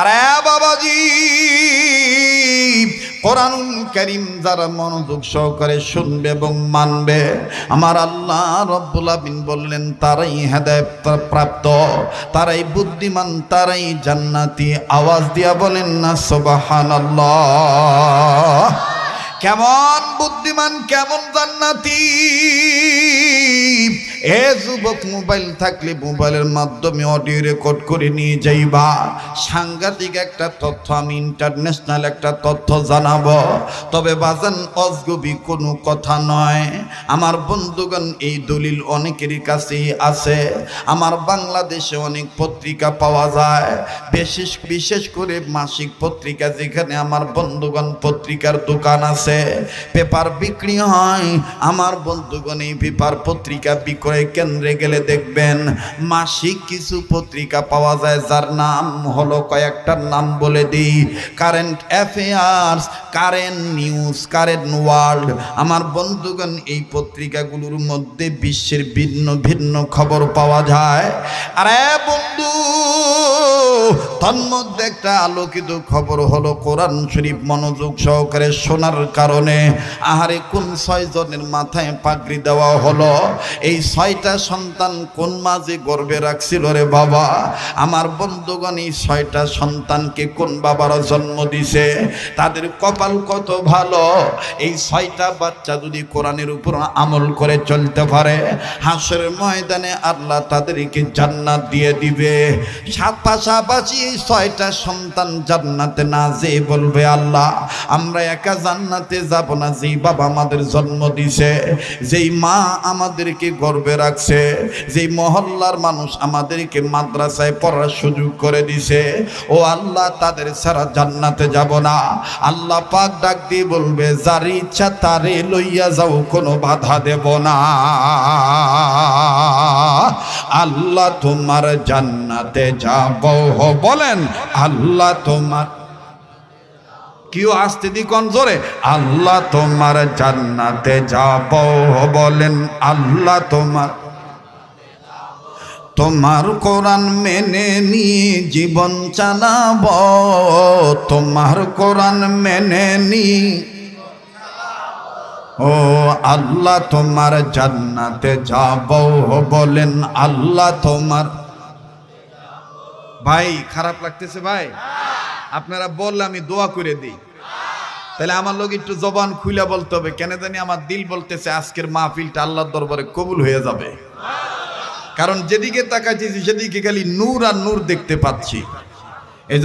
আরে বাবাজি, কোরআনুল করিম যারা মনোযোগ সহকারে শুনবে এবং মানবে, আমার আল্লাহ রব্বুল আমিন বললেন, তারাই হেদায়েত প্রাপ্ত, তারাই বুদ্ধিমান, তারাই জান্নাতি। আওয়াজ দিয়া বলেন না, সুবহানাল্লাহ। কেমন বুদ্ধিমান, কেমন জান্নাতি। যুবক মোবাইল থাকলে মোবাইলের মাধ্যমে অডিও রেকর্ড করে নিয়ে যাইবা। সাংঘাতিক একটা তথ্য, আমি ইন্টারন্যাশনাল একটা তথ্য জানাব। তবে বাজান, অজগবি কোনো কথা নয়। আমার বন্ধুগণ, এই দলিল অনেকেরই কাছেই আছে। আমার বাংলাদেশে অনেক পত্রিকা পাওয়া যায়। বিশেষ বিশেষ করে মাসিক পত্রিকা যেখানে আমার বন্ধুগণ পত্রিকার দোকান আছে। পেপার বিক্রি হয়। আমার বন্ধুগণ এই পেপার পত্রিকা বিক্রয় কেন্দ্রে গেলে দেখবেন মাসিক কিছু পত্রিকা পাওয়া যায়, যার নাম হলো কয়েকটার নাম বলে দিই। Current affairs current news current world আমার বন্ধুগণ, এই পত্রিকাগুলোর মধ্যে বিশ্বের ভিন্ন ভিন্ন খবর পাওয়া যায়। আরে বন্ধু তন্মধ্যে একটা আলোকিত খবর হলো কোরআন শরীফ মনোযোগ সহকারে শোনার কারণে আহারে কোন ছয় জনের মাথায় পাগড়ি দেওয়া হলো? এই ছয়টা সন্তান কোন মাঝে গর্বে রাখছিল রে বাবা? আমার বন্ধুগণ, এই ছয়টা সন্তানকে কোন বাবারা জন্ম দিছে? তাদের কপাল কত ভালো? এই ছয়টা বাচ্চা যদি কোরআনের উপর আমল করে চলতে পারে হাসের ময়দানে আল্লাহ তাদেরকে জান্নাত দিয়ে দিবে। পাশাপাশি এই ছয়টা সন্তান জান্নাতে না যে বলবে আল্লাহ, আমরা একা জান্নাতে যাব না, যেই বাবা আমাদের জন্ম দিছে, যেই মা আমাদেরকে গর্বে রাখছে, যেই মহল্লার মানুষ আমাদেরকে মাদ্রাসায় পড়ার সুযোগ করে দিছে, ও আল্লাহ তাদের ছাড়া জান্নাতে যাব না। আল্লাহ পাক ডাক দিয়ে বলবে, যার ইচ্ছা তারে লইয়া যাও, কোনো বাধা দেব না। আল্লাহ তোমার জান্নাতে যাব বলেন। আল্লাহ তোমার কেউ আসতে দি কোন জোরে? আল্লাহ তোমার জান্নাতে যাব বলেন। আল্লাহ তোমার তোমার কোরআন মেনে নিয়ে জীবন চালাব, তোমার কোরআন মেনে নি ও আল্লাহ, তোমার জান্নাতে যাব বলেন আল্লাহ তোমার। ভাই, খারাপ লাগতেছে ভাই? আপনারা বললে আমি দোয়া করে দিই। তাহলে আমার লোক একটু জবান খুলে বলতে হবে, কেন জানি আমার দিল বলতেছে আজকের মাহফিলটা আল্লাহর দরবারে কবুল হয়ে যাবে। কারণ যেদিকে তাকাচ্ছি সেদিকে খালি নূর আর নূর দেখতে পাচ্ছি।